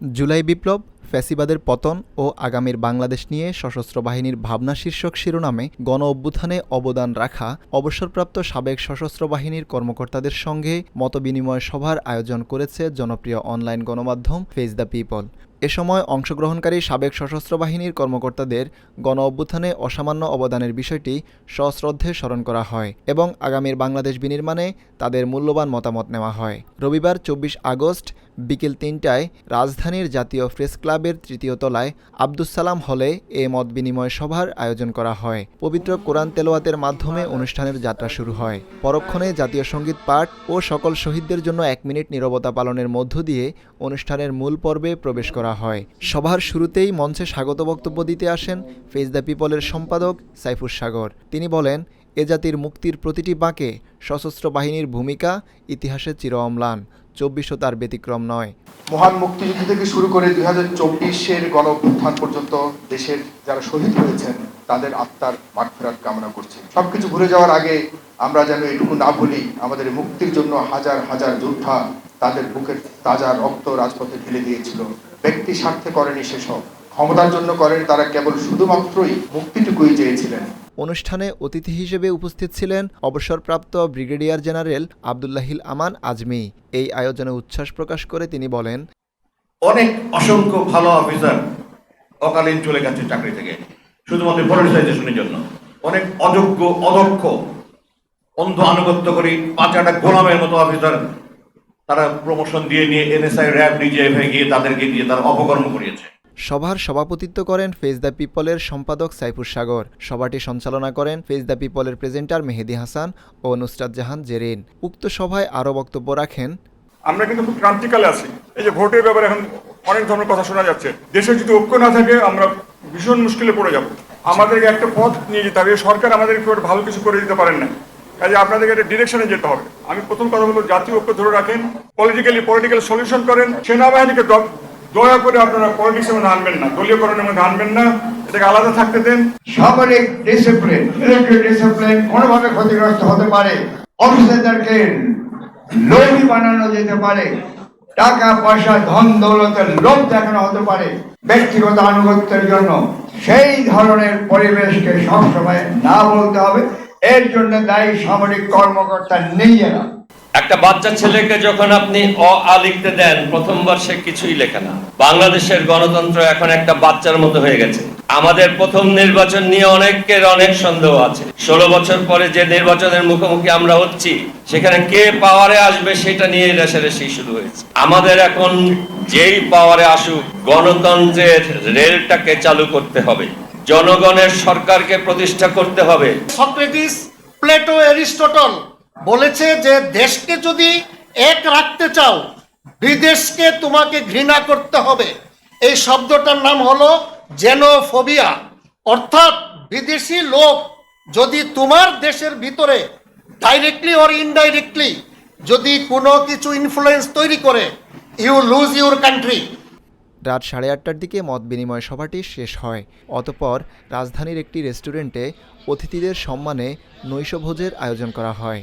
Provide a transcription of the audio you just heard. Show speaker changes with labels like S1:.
S1: জুলাই বিপ্লব, ফ্যাসিবাদের পতন ও আগামীর বাংলাদেশ নিয়ে সশস্ত্র বাহিনীর ভাবনা শীর্ষক শিরোনামে গণ অভ্যুত্থানে অবদান রাখা অবসরপ্রাপ্ত সাবেক সশস্ত্র বাহিনীর কর্মকর্তাদের সঙ্গে মতবিনিময় সভার আয়োজন করেছে জনপ্রিয় অনলাইন গণমাধ্যম ফেস দ্য পিপল। এ সময় অংশগ্রহণকারী সাবেক সশস্ত্র বাহিনীর কর্মকর্তাদের গণ অভ্যুত্থানে অসামান্য অবদানের বিষয়টি সশ্রদ্ধে স্মরণ করা হয় এবং আগামীর বাংলাদেশ বিনির্মাণে তাদের মূল্যবান মতামত নেওয়া হয়। রবিবার চব্বিশ আগস্ট বিকেল তিনটায় রাজধানীর জাতীয় প্রেস ক্লাবের তৃতীয় তলায় আব্দুস সালাম হলে এ মত বিনিময় সভার আয়োজন করা হয়। পবিত্র কোরআন তেলোয়াতের মাধ্যমে অনুষ্ঠানের যাত্রা শুরু হয়। পরক্ষণে জাতীয় সংগীত পাঠ ও সকল শহীদদের জন্য এক মিনিট নীরবতা পালনের মধ্য দিয়ে অনুষ্ঠানের মূল পর্বে প্রবেশ করা হয়। সভার শুরুতেই মঞ্চে স্বাগত বক্তব্য দিতে আসেন ফেস দ্য পিপলের সম্পাদক সাইফুর সাগর। তিনি বলেন এ জাতির মুক্তির প্রতিটি বাঁকে সশস্ত্র বাহিনীর ভূমিকা ইতিহাসে চির অম্লান, চব্বিশও তার ব্যতিক্রম নয়।
S2: মহান মুক্তিযুদ্ধ থেকে শুরু করে দুই হাজার চব্বিশের গণ পর্যন্ত দেশের যারা শহীদ হয়েছেন, তাদের আত্মার মাঠফেরাত কামনা করছি। সবকিছু ভুলে যাওয়ার আগে আমরা যেন এটুকু না ভুলি, আমাদের মুক্তির জন্য হাজার হাজার যোদ্ধা তাদের বুকের তাজা রক্ত রাজপথে ঢেলে দিয়েছিল। ব্যক্তি স্বার্থে করেনি সেসব। ক্ষমতার জন্য করেন তারা কেবল শুধুমাত্রই মুক্তিটুকুই চেয়েছিলেন।
S1: অনুষ্ঠানে অতিথি হিসেবে উপস্থিত ছিলেন অবসরপ্রাপ্ত ব্রিগেডিয়ার জেনারেল আবদুল্লাহিল আমান আজমি। এই আয়োজনে উচ্ছ্বাস প্রকাশ করে তিনি বলেন,
S3: অনেক অসংখ্য ভালো অফিসার অকালীন চলে গেছে চাকরি থেকে, শুধুমাত্র জন্য। অনেক অযোগ্য, অদক্ষ, অন্ধ আনুগত্য করি পাঁচাটা গোলামের মতো অফিসার তারা প্রমোশন দিয়ে নিয়ে এনএসআই র্যাব ডিজিএফ গিয়ে তাদেরকে দিয়ে তারা অপকর্ম করিয়েছে।
S1: সভার সভাপতিত্ব করেন ফেস দ্য পিপলের সম্পাদক সাইফুর সাগর। সভাটি সঞ্চালনা করেন ফেস দ্য পিপলের প্রেজেন্টার মেহেদি হাসান ও নুসরাত জাহান জেরিন। উক্ত সভায় আরও বক্তব্য রাখেন
S4: আমরা কিন্তু খুব ক্রান্তিকালে আছি। এই যে ভোটের ব্যাপারে এখন অনেক ধরনের কথা শোনা যাচ্ছে। দেশে যদি ঐক্য না থাকে, আমরা ভীষণ মুশকিলে পড়ে যাব। আমাদেরকে একটা পথ নিয়ে যেতে হবে। সরকার আমাদের একটু ভালো কিছু করে দিতে পারেন না কাজে আপনাদেরকে একটা ডিরেকশনে যেতে হবে। আমি প্রথম কথা বলব জাতীয় ঐক্য ধরে রাখেন পলিটিক্যালি পলিটিক্যাল সলিউশন করেন, সেনাবাহিনীকে দয়া করে আপনারা পলিটিক্সের মধ্যে আনবেন না, দলীয়করণের মধ্যে আনবেন না, এটাকে আলাদা থাকতে দেন।
S5: সামরিক ডিসিপ্লিন মিলিটারি ডিসিপ্লিন কোনোভাবে ক্ষতিগ্রস্ত হতে পারে অফিসারদেরকে লোভী বানানো যেতে পারে টাকা পয়সা ধন দৌলতের লোভ দেখানো হতে পারে, ব্যক্তিগত আনুগত্যের জন্য। সেই ধরনের পরিবেশকে সবসময় না বলতে হবে, এর জন্য দায়ী সামরিক কর্মকর্তা নিজেরা।
S6: একটা বাচ্চা ছেলেকে যখন আপনি অ, আ লিখতে দেন, প্রথমবার সে কিছুই লেখে না। বাংলাদেশের গণতন্ত্র এখন একটা বাচ্চার মতো হয়ে গেছে। আমাদের প্রথম নির্বাচন নিয়ে অনেকের অনেক সন্দেহ আছে। ষোলো বছর পরে যে নির্বাচনের মুখোমুখি আমরা হচ্ছি, সেখানে কে পাওয়ারে আসবে সেটা নিয়ে রেশারেশি শুরু হয়েছে। আমাদের এখন যেই পাওয়ারে আসুক, গণতন্ত্রের রেলটাকে চালু করতে হবে। জনগণের সরকারকে প্রতিষ্ঠা করতে হবে।
S7: সক্রেটিস, প্লেটো, এরিস্টটল বলেছে যে দেশকে যদি এক রাখতে চাও, বিদেশকে তোমাকে ঘৃণা করতে হবে। এই শব্দটার নাম হলো জেনোফোবিয়া। অর্থাৎ বিদেশি লোক যদি তোমার দেশের ভিতরে ডাইরেক্টলি অর ইনডাইরেক্টলি যদি কোনো কিছু ইনফ্লুয়েন্স তৈরি করে ইউ লুজ ইউর কান্ট্রি
S1: রাত সাড়ে আটটার দিকে মত বিনিময় সভাটি শেষ হয়। অতপর রাজধানীর একটি রেস্টুরেন্টে অতিথিদের সম্মানে নৈশভোজের আয়োজন করা হয়।